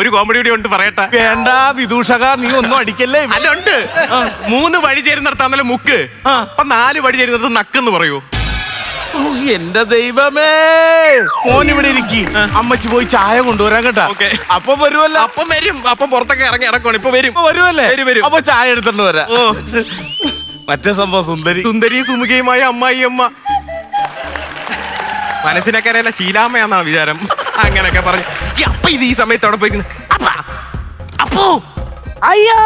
ഒരു കോമഡി കൂടി ഉണ്ട് പറയട്ടെ. വേണ്ട വിദൂഷക നീ ഒന്നും അടിക്കല്ലേ അല്ലുണ്ട് മൂന്ന് വഴി ചേരുന്നിടത്താന്നല്ല മുക്ക്. അപ്പൊ നാല് വഴി ചേരുന്നിടത്ത് നക്കെന്ന് പറയൂ. എന്റെ ദൈവമേ. മോൻ ഇവിടെ ഇരിക്കി. അമ്മച്ചി പോയി ചായ കൊണ്ടുവരാൻ കേട്ടാ. അപ്പൊ വരുമല്ലോ അപ്പൊ വരും. അപ്പൊ പുറത്തൊക്കെ ഇറങ്ങി ഇറക്കണം ഇപ്പൊ വരും. വരുമല്ലേ വരും, വരും. അപ്പൊ ചായ എടുത്തോണ്ട് വരാ. മറ്റേ സംഭവം സുന്ദരി. സുന്ദരി സുമുഖിയുമായ അമ്മായി അമ്മ. മനസ്സിനൊക്കെ അറിയില്ല ശീലാമ്മയാന്നാ വിചാരം. അങ്ങനെയൊക്കെ പറഞ്ഞു. അപ്പ ഇത് ഈ സമയത്ത് അവിടെ അപ്പ. അപ്പോ. അയ്യോ.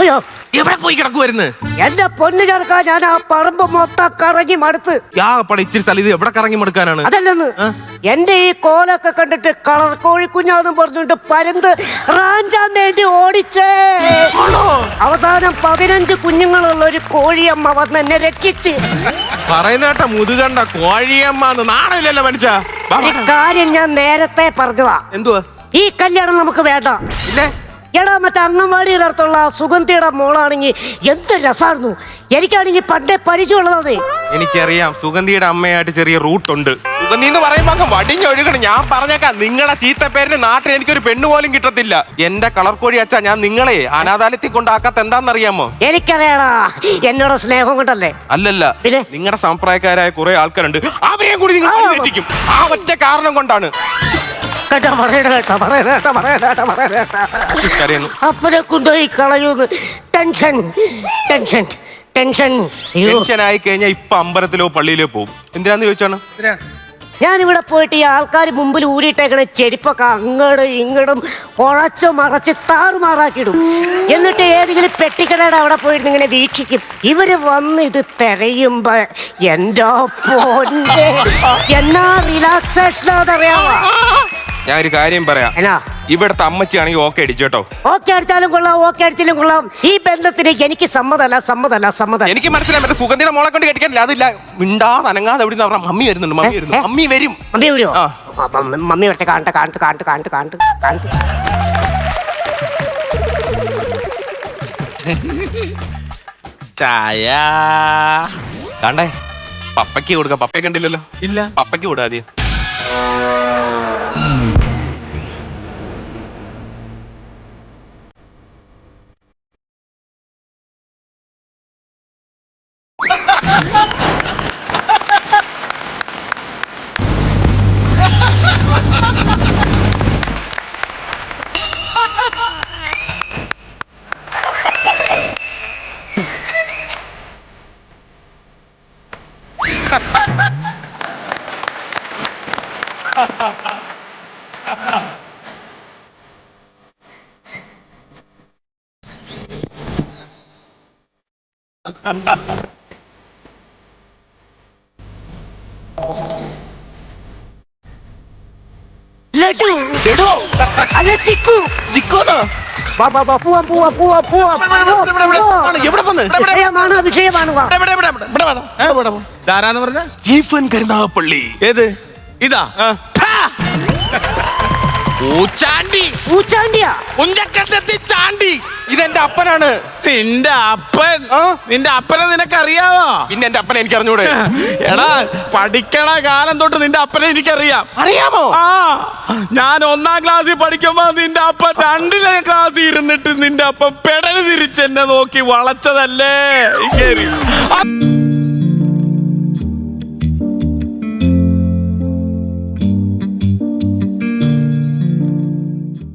അയ്യോ. എവിടെ പോയി കിടക്കുവായിരുന്നു എന്റെ പൊന്നു ചേർക്കാൻ ഞാൻ ആ പറമ്പ് മൊത്തം കറങ്ങി മടുത്ത്. യാ പട ഇച്ചിരി സ്ഥലം ഇത് എവിടെ കറങ്ങി മടുക്കാനാണ്? അതല്ലെന്ന്. എന്റെ ഈ കോലൊക്കെ കണ്ടിട്ട് കളർ കോഴി കുഞ്ഞാന്നും പറഞ്ഞുകൊണ്ട് പരുന്ത് റാഞ്ചാൻ വേണ്ടി ഓടിച്ചേ. അവസാനം പതിനഞ്ച് കുഞ്ഞുങ്ങളുള്ള ഒരു കോഴിയമ്മ വന്ന് എന്നെ രക്ഷിച്ച്. പറയുന്ന കേട്ട മുതുകണ്ട കോഴിയമ്മന്ന് നാണമില്ലല്ലോ മനുഷ്യ. ഈ കാര്യം ഞാൻ നേരത്തെ പറഞ്ഞതാ. എന്തുവാ? ഈ കല്യാണം നമുക്ക് വേണ്ട. ഇല്ലേ? എടാ മറ്റേ അംഗൻവാടിയുടെ അടുത്തുള്ള സുഗന്ധിയുടെ മോളാണെങ്കിൽ എന്ത് രസമായിരുന്നു. എനിക്കാണെങ്കിൽ പണ്ടേ പരിചയമുള്ളതേ എനിക്കറിയാം സുഗന്ധിയുടെ അമ്മയായിട്ട് ചെറിയ റൂട്ട് ഉണ്ട് സുഗന്ധി എന്ന് പറയുമ്പോ അങ്ങ് വടിഞ്ഞൊഴുകണം. ഞാൻ പറഞ്ഞേക്കാം നിങ്ങളുടെ ചീത്ത പേരിന് നാട്ടിൽ എനിക്കൊരു പെണ്ണ് പോലും കിട്ടത്തില്ല. എന്റെ കളർ കോഴി അച്ഛാ ഞാൻ നിങ്ങളെ അനാഥാലയത്തിൽ കൊണ്ടാക്കാത്ത എന്താണെന്നറിയാമോ? എനിക്കറിയാടാ എന്നോട് സ്നേഹം കൊണ്ടല്ലേ. അല്ലല്ല പിന്നെ? നിങ്ങളുടെ സംപ്രായക്കാരായ കുറെ ആൾക്കാരുണ്ട്. അവരെയും കൂടി നിങ്ങൾ. ആ ഒറ്റ കാരണം കൊണ്ടാണ്. കേട്ടോ പറയണ കേട്ടാ പറയണ കേട്ടാ പറയണ കേട്ടാ പറയണ കേട്ടാ. അപ്പനെ കൊണ്ടുപോയി കളയൂന്ന്. Tension tension tension. അയ്യോ. ടെൻഷൻ ആയി കഴിഞ്ഞാൽ ഇപ്പൊ അമ്പലത്തിലോ പള്ളിയിലോ പോകും. എന്തിനാന്ന് ചോദിച്ചാണ്? ഞാനിവിടെ പോയിട്ട് ഈ ആൾക്കാർ മുമ്പിൽ ഊരിയിട്ടേക്കണ ചെരുപ്പൊക്കെ അങ്ങോട്ടും ഇങ്ങടും കുഴച്ചു മറച്ച് താറുമാറാക്കിയിടും. എന്നിട്ട് ഏതെങ്കിലും പെട്ടിക്കടയുടെ അവിടെ പോയിട്ട് ഇങ്ങനെ വീക്ഷിക്കും. ഇവർ വന്ന് ഇത് തിരയുമ്പോ എന്റെ പൊന്നെ എന്നാ റിലാക്സേഷൻ അതറിയാമോ ഞാൻ ഒരു കാര്യം പറയാം. എന്നാ? ഇവിടുത്തെ അമ്മച്ചിയാണെങ്കിൽ ഓക്കെ അടിച്ചു കേട്ടോ. ഓക്കെ അടിച്ചാലും കൊള്ളാം ഓക്കെ അടിച്ചാലും കൊള്ളാം. ഈ ബന്ധത്തിന് എനിക്ക് സമ്മതല്ല സമ്മതല്ല സമ്മതം എനിക്ക് മനസ്സിലായി മറ്റേ സുഗന്ധിയുടെ മോളെ കൊണ്ട് കടിക്കാനില്ല അതില്ല മിണ്ടാതെ അനങ്ങാതെ എവിടെ നിന്ന് മമ്മി വരുന്നുണ്ട് മമ്മി വരുന്നു? മമ്മി വരും. മമ്മി വരുമോ ആ. മമ്മി വരട്ടെ കാണട്ടെ കാണട്ടെ കാണട്ടെ കാണട്ടെ കാണട്ടെ കാണട്ടെ ചായ. കണ്ടേ? പപ്പയ്ക്ക് കൊടുക്ക. പപ്പയെ കണ്ടില്ലല്ലോ. ഇല്ല. പപ്പയ്ക്ക് കൊടുക്കാം ലഡു അല്ല ചിക്കു വാ, വിഷയമാണ് വിഷയമാണ് വാ. ധാരാന്ന് പറഞ്ഞ? സ്റ്റീഫൻ കരുനാഗപ്പള്ളി. ഏത്? ഇതാ. ആ. ഊച്ചാണ്ടിയാ പൂച്ചാണ്ടിയാ ചാണ്ടി ഇതെന്റെ അപ്പനാണ്. നിന്റെ അപ്പൻ. നിന്റെ അപ്പനെ നിനക്കറിയാവോ? പിന്നെ എന്റെ അപ്പനെ എനിക്ക് അറിഞ്ഞൂടെ എടാ പഠിക്കണ കാലം തൊട്ട് നിന്റെ അപ്പനെ എനിക്കറിയാം. അറിയാമോ? ആ ഞാൻ ഒന്നാം ക്ലാസ്സിൽ പഠിക്കുമ്പോ നിന്റെ അപ്പൻ രണ്ടിലെ ക്ലാസ്സിൽ ഇരുന്നിട്ട് നിന്റെ അപ്പൻ പെടൽ തിരിച്ച് എന്നെ നോക്കി വളച്ചതല്ലേ? ശരി